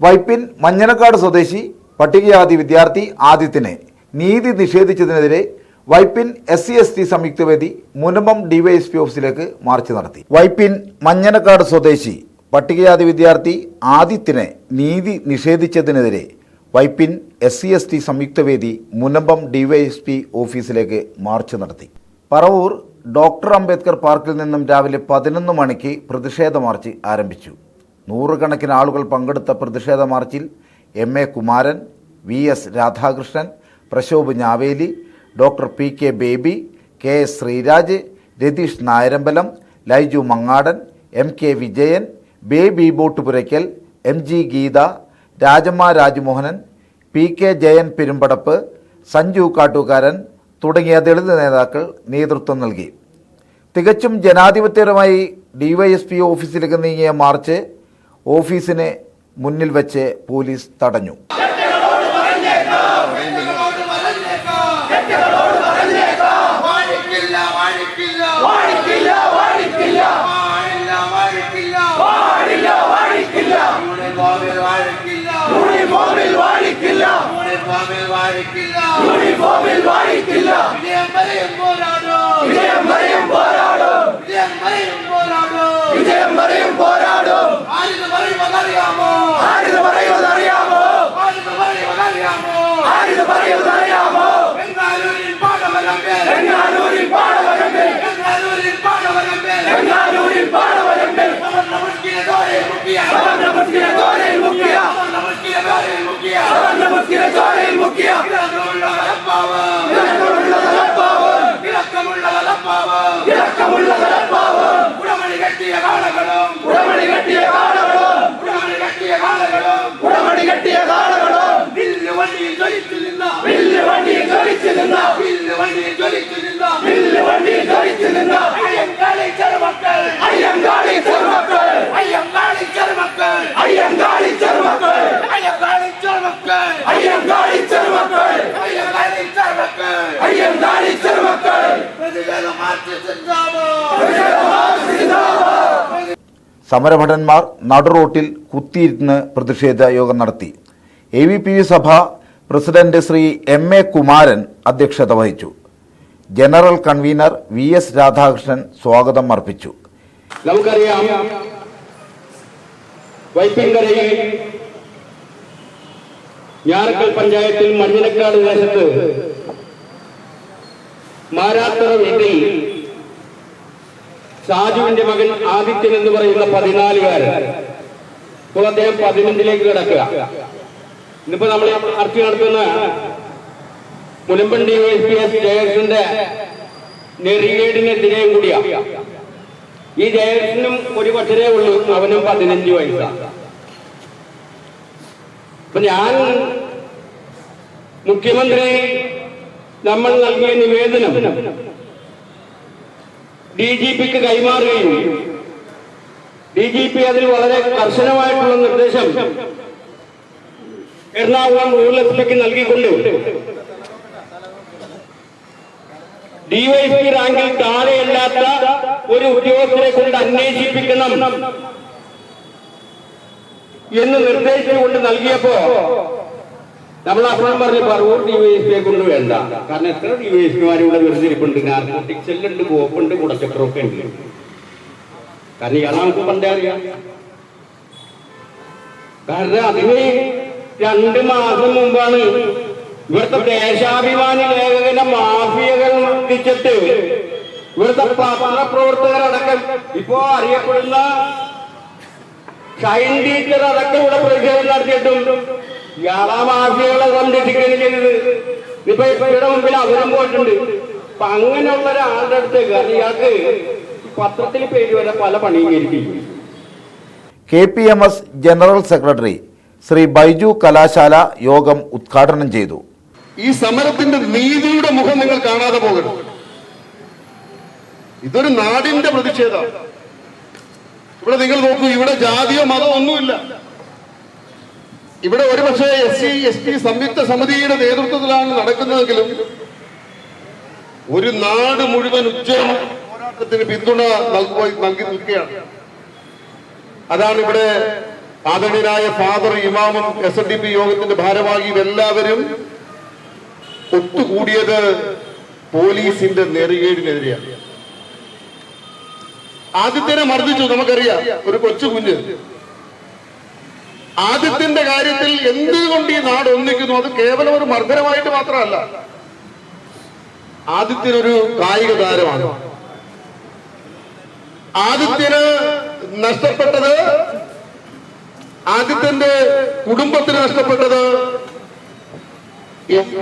വൈപ്പിൻ മഞ്ഞനക്കാട് സ്വദേശി പട്ടികജാതി വിദ്യാർത്ഥി ആദിത്യനെ നീതി നിഷേധിച്ചതിനെതിരെ Vypin S C S T സംയുക്തവേദി Munambam DYSP ഓഫീസിലേക്ക് മാർച്ച് നടത്തി. വൈപ്പിൻ മഞ്ഞനക്കാട് സ്വദേശി പട്ടികജാതി വിദ്യാർത്ഥി ആദിത്യനെ നീതി നിഷേധിച്ചതിനെതിരെ Vypin S C S T സംയുക്തവേദി Munambam DYSP ഓഫീസിലേക്ക് മാർച്ച് നടത്തി. പറവൂർ ഡോക്ടർ അംബേദ്കർ പാർക്കിൽ നിന്നും രാവിലെ പതിനൊന്ന് മണിക്ക് പ്രതിഷേധ മാർച്ച് ആരംഭിച്ചു. നൂറുകണക്കിന് ആളുകൾ പങ്കെടുത്ത പ്രതിഷേധ മാർച്ചിൽ M A Kumaran V S Radhakrishnan Prashobh Njaveli doctor P K Baby K S Sreeraj Ratheesh Nayarambalam Laiju Mangadan M K Vijayan Baby Bottupurakkal M G Geetha Rajamma Rajmohanan P K Jayan Perumbadappu Sanju Kattukaran തുടങ്ങിയ ദളിത് നേതാക്കൾ നേതൃത്വം നൽകി. തികച്ചും ജനാധിപത്യപരമായി DYSP ഓഫീസിലേക്ക് നീങ്ങിയ March ഓഫീസിനെ മുന്നിൽ വച്ച് police തടഞ്ഞു. യൂണിഫോമിൽ പോരാടും. വിജയം പറയും പോരാടും. ആരിത് പറയുവതറിയാമോ ആരിത് പറയുവതറിയാമോ സമരഭടന്മാർ നടുറോട്ടിൽ കുത്തിയിരുന്ന് പ്രതിഷേധ യോഗം നടത്തി. A V P Sabha president Sree M A Kumaran അധ്യക്ഷത വഹിച്ചു. General convener V S Radhakrishnan സ്വാഗതം അർപ്പിച്ചു. നമുക്കറിയാം വൈപ്പിൻകരയിൽ ഞാറക്കൽ പഞ്ചായത്തിൽ മണ്ണിനക്കാട് ദേശത്ത് മാരാത്തറ വീട്ടിൽ ഷാജുവിന്റെ മകൻ ആദിത്യൻ എന്ന് പറയുന്ന പതിനാലുകാരൻ ഇപ്പോൾ അദ്ദേഹം പതിനഞ്ചിലേക്ക് കിടക്കുക. ഇന്നിപ്പോ നമ്മൾ അർച്ചി നടത്തുന്ന മുനമ്പൻ എ പി എസ് ജയകൃഷ്ണന്റെ നെറിയേടിനെതിരെയും കൂടിയാ. ഈ ജയകൃഷ്ണനും ഒരു പക്ഷരേ ഉള്ളൂ അവനും പതിനഞ്ച് വയസ്സാണ് അപ്പൊ ഞാൻ മുഖ്യമന്ത്രി നമ്മൾ നൽകിയ നിവേദനം ഡി ജി പിക്ക് കൈമാറുകയും ഡി ജി പി അതിൽ വളരെ കർശനമായിട്ടുള്ള നിർദ്ദേശം എറണാകുളം റൂറൽ നൽകിക്കൊണ്ട് ഡിവൈഎസ്പി റാങ്കിൽ താഴെയല്ലാത്ത ഒരു ഉദ്യോഗസ്ഥരെ കൊണ്ട് അന്വേഷിപ്പിക്കണം എന്ന് നിർദ്ദേശിച്ചുകൊണ്ട് നൽകിയപ്പോ നമ്മൾ അപ്പോൾ പറഞ്ഞു പറവൂർ ഡിവൈഎസ്പിയെ കൊണ്ട് വേണ്ട. കാരണം എത്ര ഡിവൈഎസ്പിമാർ ഇവിടെ വെറുതെ ഇരിപ്പുണ്ട് നാർക്കോട്ടിക് സെല്ലുണ്ട് കോപ്പുണ്ട് കുടച്ചക്കറൊക്കെ ഉണ്ട്. കാരണം ഇയാളെ നമുക്ക് പണ്ടേ അറിയാം. കാരണം അതിന് രണ്ട് മാസം മുമ്പാണ് ഇവിടുത്തെ ദേശാഭിമാനി ലേഖകനെ മാഫിയകൾ മർദ്ദിച്ചിട്ട് ഇവിടുത്തെ പത്രപ്രവർത്തകരടക്കം ഇപ്പോ അറിയപ്പെടുന്ന ഷൈൻ ടീച്ചർ അടക്കം ഇവിടെ പ്രതിഷേധം നടത്തിയിട്ടും ഇയാളാ മാഫിയകളെ സംരക്ഷിക്കുകയാണ് ചെയ്തത്. ഇപ്പൊ ഇവിടെ മുമ്പിൽ അവരും പോയിട്ടുണ്ട്. അപ്പൊ അങ്ങനെയുള്ള ഒരാളുടെ അടുത്ത് കാരണം ഇയാൾക്ക് പത്രത്തിൽ പേര് വരെ പല പണിയും ഇരിക്കും K P M S general secretary Sree Baiju Kalashala യോഗം ഉദ്ഘാടനം ചെയ്തു. ഈ സമരത്തിന്റെ നീതിയുടെ മുഖം നിങ്ങൾ കാണാതെ പോകരുത്. ഇതൊരു നാടിന്റെ പ്രതിഷേധം ഇവിടെ നിങ്ങൾ നോക്കൂ ഇവിടെ ജാതിയോ മതമോ ഒന്നുമില്ല. ഇവിടെ ഒരുപക്ഷെ എസ് സി എസ് ടി സംയുക്ത സമിതിയുടെ നേതൃത്വത്തിലാണ് നടക്കുന്നതെങ്കിലും ഒരു നാട് മുഴുവൻ ഉച്ച പോരാട്ടത്തിന് പിന്തുണ നൽകി നിൽക്കുകയാണ്. അതാണ് ഇവിടെ ആദരണീയനായ ഫാദർ ഇമാമും എസ് എൻ ഡി പി യോഗത്തിന്റെ ഭാരവാഹിയും എല്ലാവരും ഒത്തുകൂടിയത് പോലീസിന്റെ നെറികേടിനെതിരെയാണ്. ആദ്യത്തിനെ മർദ്ദിച്ചു നമുക്കറിയാം. ഒരു കൊച്ചു കുഞ്ഞ് ആദ്യത്തിന്റെ കാര്യത്തിൽ എന്തുകൊണ്ട് ഈ നാട് ഒന്നിക്കുന്നു? അത് കേവലം ഒരു മർദ്ദനമായിട്ട് മാത്രമല്ല. ആദിത്യനൊരു കായിക താരമാണ്. ആദിത്യന് നഷ്ടപ്പെട്ടത് ആദിത്യന്റെ കുടുംബത്തിന് നഷ്ടപ്പെട്ടത്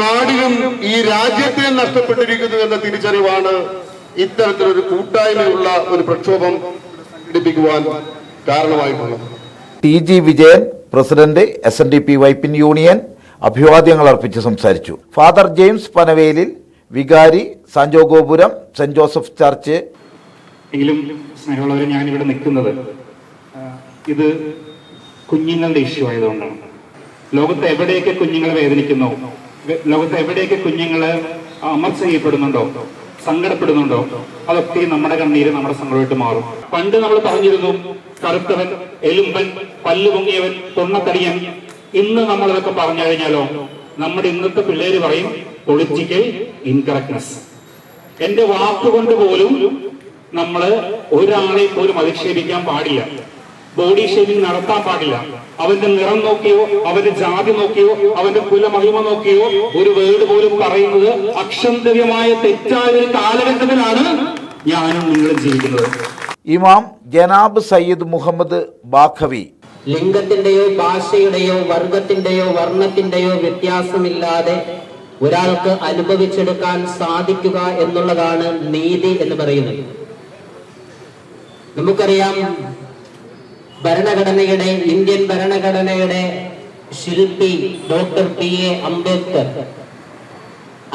നാടിനും ഈ രാജ്യത്തിനും നഷ്ടപ്പെട്ടിരിക്കുന്നു എന്ന തിരിച്ചറിവാണ് ഇത്തരത്തിലൊരു കൂട്ടായ്മയുള്ള ഒരു പ്രക്ഷോഭം പിടിപ്പിക്കുവാൻ കാരണമായിട്ടുള്ളത്. T G Vijayan president S N D P Vypin union അഭിവാദ്യങ്ങൾ അർപ്പിച്ച് സംസാരിച്ചു. ഫാദർ ജെയിംസ് പനവേലിൽ വികാരി സാൻജോ ഗോപുരം സെന്റ് ജോസഫ് ചർച്ച്. എങ്കിലും സ്നേഹമുള്ളവരെ ഞാനിവിടെ നിൽക്കുന്നത്. ഇത് കുഞ്ഞുങ്ങളുടെ ഇഷ്യൂ ആയതുകൊണ്ടാണ്. ലോകത്ത് എവിടെയൊക്കെ കുഞ്ഞുങ്ങൾ വേദനിക്കുന്നു? ലോകത്ത് എവിടെയൊക്കെ കുഞ്ഞുങ്ങൾ അമർച്ച ചെയ്യപ്പെടുന്നുണ്ടോ സങ്കടപ്പെടുന്നുണ്ടോ? അതൊക്കെ നമ്മുടെ കണ്ണീര് നമ്മുടെ സങ്കടമായിട്ട് മാറും. പണ്ട് നമ്മൾ പറഞ്ഞിരുന്നു കറുത്തവൻ എലുമ്പൻ പല്ലുപൊങ്ങിയവൻ പൊങ്ങിയവൻ പൊണ്ണത്തടിയൻ ഇന്ന് നമ്മൾ ഇതൊക്കെ പറഞ്ഞു കഴിഞ്ഞാലോ നമ്മുടെ ഇന്നത്തെ പിള്ളേര് പറയും പൊളിറ്റിക്കൽ ഇൻകറക്ട്നെസ് എന്റെ വാക്കുകൊണ്ട് പോലും നമ്മൾ ഒരാളെ പോലും അധിക്ഷേപിക്കാൻ പാടില്ല. ബോഡി ഷേവിംഗ് നടത്താൻ പാടില്ല. അവന്റെ നിറം നോക്കിയോ അവന്റെ ജാതി നോക്കിയോ അവന്റെ കുലമഹിമ നോക്കിയോ ഒരു വേർഡ് പോലും പറയുന്നത് അക്ഷന്തവ്യമായ തെറ്റായ ഒരു കാലഘട്ടത്തിലാണ് ഞാനും നിങ്ങളും ജീവിക്കുന്നത്. ഇമാം ജനാബ് സയ്യിദ് മുഹമ്മദ് ബാഖവി. ലിംഗത്തിന്റെയോ ഭാഷയുടെയോ വർഗത്തിന്റെയോ വർണത്തിന്റെയോ വ്യത്യാസമില്ലാതെ ഒരാൾക്ക് അനുഭവിച്ചെടുക്കാൻ സാധിക്കുക എന്നുള്ളതാണ് നീതി എന്ന് പറയുന്നത്. നമുക്കറിയാം ഭരണഘടനയുടെ ഇന്ത്യൻ ഭരണഘടനയുടെ ശില്പി ഡോക്ടർ പി എ അംബേദ്കർ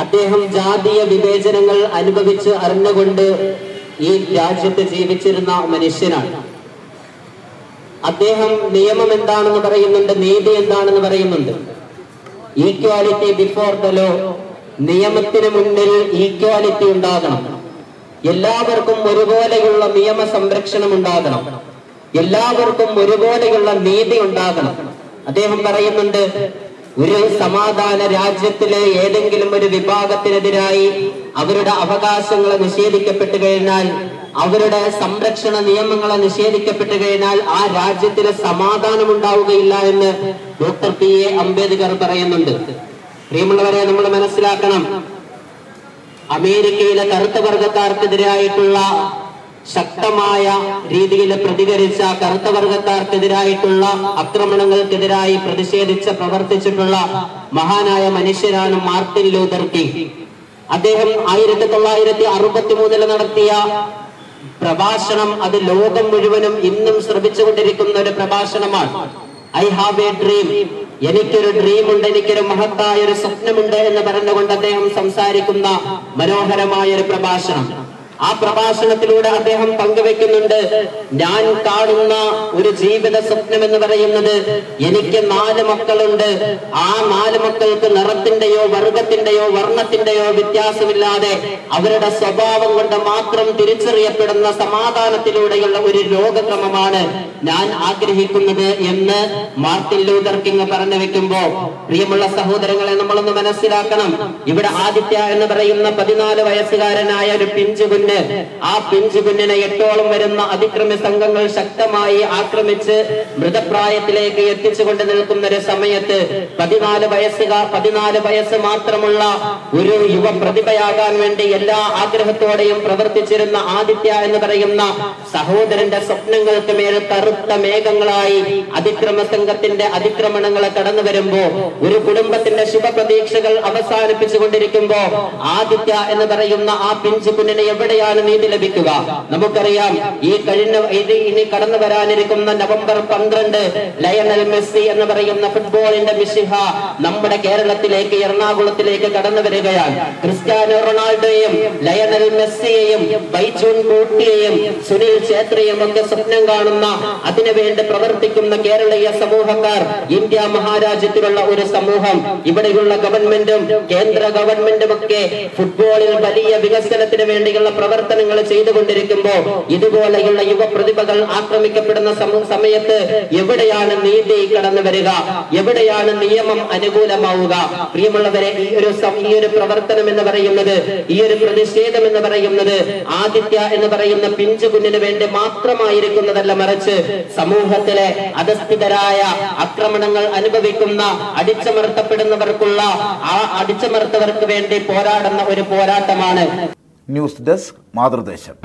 അദ്ദേഹം ജാതീയ വിവേചനങ്ങൾ അനുഭവിച്ച് അറിഞ്ഞുകൊണ്ട് ഈ രാജ്യത്ത് ജീവിച്ചിരുന്ന മനുഷ്യനാണ്. അദ്ദേഹം നിയമം എന്താണെന്ന് പറയുന്നുണ്ട് നീതി എന്താണെന്ന് പറയുന്നുണ്ട്. ഈക്വാലിറ്റി ബിഫോർ ദ ലോ നിയമത്തിന് മുന്നിൽ ഈക്വാലിറ്റി ഉണ്ടാകണം. എല്ലാവർക്കും ഒരുപോലെയുള്ള നിയമ സംരക്ഷണം ഉണ്ടാകണം. എല്ലാവർക്കും ഒരുപോലെയുള്ള നീതി ഉണ്ടാകണം. അദ്ദേഹം പറയുന്നുണ്ട് ഒരു സമാധാന രാജ്യത്തിലെ ഏതെങ്കിലും ഒരു വിഭാഗത്തിനെതിരായി അവരുടെ അവകാശങ്ങൾ നിഷേധിക്കപ്പെട്ടു കഴിഞ്ഞാൽ അവരുടെ സംരക്ഷണ നിയമങ്ങൾ നിഷേധിക്കപ്പെട്ടു കഴിഞ്ഞാൽ ആ രാജ്യത്തിന് സമാധാനം ഉണ്ടാവുകയില്ല എന്ന് ഡോക്ടർ പി എ അംബേദ്കർ പറയുന്നുണ്ട്. പ്രിയമുള്ളവരെ നമ്മൾ മനസ്സിലാക്കണം അമേരിക്കയിലെ കറുത്ത വർഗക്കാർക്കെതിരായിട്ടുള്ള ശക്തമായ രീതിയിൽ പ്രതികരിച്ച കറുത്ത വർഗക്കാർക്കെതിരായിട്ടുള്ള ആക്രമണങ്ങൾക്കെതിരായി പ്രതിഷേധിച്ച് പ്രവർത്തിച്ചിട്ടുള്ള മഹാനായ മനുഷ്യരാണ് മാർട്ടിൻ ലൂതർ കിങ്. അദ്ദേഹം ആയിരത്തി തൊള്ളായിരത്തി അറുപത്തി മൂന്നിൽ നടത്തിയ പ്രഭാഷണം അത് ലോകം മുഴുവനും ഇന്നും ശ്രമിച്ചുകൊണ്ടിരിക്കുന്ന ഒരു പ്രഭാഷണമാണ്. ഐ ഹാവ് എ ഡ്രീം എനിക്കൊരു ഡ്രീം ഉണ്ട് എനിക്കൊരു മഹത്തായ ഒരു സ്വപ്നമുണ്ട് എന്ന് പറഞ്ഞുകൊണ്ട് അദ്ദേഹം സംസാരിക്കുന്ന മനോഹരമായ ഒരു പ്രഭാഷണം. ആ പ്രഭാഷണത്തിലൂടെ അദ്ദേഹം പങ്കുവെക്കുന്നുണ്ട്. ഞാൻ കാണുന്ന ഒരു ജീവിത സ്വപ്നം എന്ന് പറയുന്നത് എനിക്ക് നാല് മക്കളുണ്ട്. ആ നാല് മക്കൾക്ക് നിറത്തിന്റെയോ വർഗത്തിന്റെയോ വർണത്തിന്റെയോ വ്യത്യാസമില്ലാതെ അവരുടെ സ്വഭാവം കൊണ്ട് മാത്രം തിരിച്ചറിയപ്പെടുന്ന സമാധാനത്തിലൂടെയുള്ള ഒരു ലോകക്രമമാണ് ഞാൻ ആഗ്രഹിക്കുന്നത് എന്ന് മാർട്ടിൻ ലൂതർ കിങ് പറഞ്ഞു വെക്കുമ്പോ പ്രിയമുള്ള സഹോദരങ്ങളെ നമ്മളൊന്ന് മനസ്സിലാക്കണം. ഇവിടെ ആദിത്യ എന്ന് പറയുന്ന പതിനാല് വയസ്സുകാരനായ ഒരു പിഞ്ചു കുഞ്ഞ് ആ പിഞ്ചു കുഞ്ഞിനെ എട്ടോളം വരുന്ന അതിക്രമി സംഘങ്ങൾ ശക്തമായി ആക്രമിച്ച് മൃതപ്രായത്തിലേക്ക് എത്തിച്ചുകൊണ്ട് നിൽക്കുന്ന ഒരു സമയത്ത് പതിനാല് വയസ്സുകാർ പതിനാല് വയസ്സ് മാത്രമുള്ള ഒരു യുവ പ്രതിഭയാകാൻ വേണ്ടി എല്ലാ ആഗ്രഹത്തോടെയും പ്രവർത്തിച്ചിരുന്ന ആദിത്യ എന്ന് പറയുന്ന സഹോദരന്റെ സ്വപ്നങ്ങൾക്ക് മേൽ കറുത്ത മേഘങ്ങളായി അതിക്രമ സംഘത്തിന്റെ അതിക്രമണങ്ങളെ കടന്നു വരുമ്പോ ഒരു കുടുംബത്തിന്റെ ശുഭപ്രതീക്ഷകൾ അവസാനിപ്പിച്ചു കൊണ്ടിരിക്കുമ്പോ ആദിത്യ എന്ന് പറയുന്ന ആ പിഞ്ചു കുഞ്ഞിന് എവിടെയാണ് നീതി ലഭിക്കുക. നമുക്കറിയാം ഈ കഴിഞ്ഞ ഇത് ഇനി കടന്നു വരാനിരിക്കുന്ന നവംബർ പന്ത്രണ്ട് ലയനൽ മെസ്സി എന്ന് പറയുന്ന ഫുട്ബോളിന്റെ മിശിഹ നമ്മുടെ കേരളത്തിലേക്ക് എറണാകുളത്തിലേക്ക് കടന്നു വരികയാണ്. ക്രിസ്ത്യാനോ റൊണാൾഡോയും ലയനൽ മെസ്സിയെയും ബൈജൂൺ കൂട്ടിയെയും സുനിൽ ഛേത്രിയും ഒക്കെ സ്വപ്നം കാണുന്ന അതിനുവേണ്ടി പ്രവർത്തിക്കുന്ന കേരളീയ സമൂഹക്കാർ ഇന്ത്യ മഹാരാജ്യത്തിലുള്ള ഒരു സമൂഹം. ഇവിടെയുള്ള ഗവൺമെന്റും കേന്ദ്ര ഗവൺമെന്റും ഒക്കെ ഫുട്ബോളിൽ വലിയ വികസനത്തിന് വേണ്ടിയുള്ള പ്രവർത്തനങ്ങൾ ചെയ്തുകൊണ്ടിരിക്കുമ്പോ ഇതുപോലെയുള്ള യുവപ്രതിഭകൾ ആക്രമിക്കപ്പെടുന്ന സമയത്ത് എവിടെയാണ് നീതി കടന്നു വരിക? എവിടെയാണ് നിയമം അനുകൂലമാവുക? പ്രിയമുള്ളവരെ ഈ ഒരു ഈ ഒരു പ്രവർത്തനം എന്ന് പറയുന്നത് ഈ ഒരു പ്രതിഷേധം എന്ന് പറയുന്നത് ആദിത്യ എന്ന് പറയുന്ന പിഞ്ചു കുഞ്ഞിന് വേണ്ടി മാത്രമായിരിക്കുന്നതല്ല മറിച്ച് സമൂഹത്തിലെ അധസ്ഥിതരായ ആക്രമണങ്ങൾ അനുഭവിക്കുന്ന അടിച്ചമർത്തപ്പെടുന്നവർക്കുള്ള ആ അടിച്ചമർത്തവർക്ക് വേണ്ടി പോരാടുന്ന ഒരു പോരാട്ടമാണ് ന്യൂസ് ഡെസ്ക് മാതൃദേശം.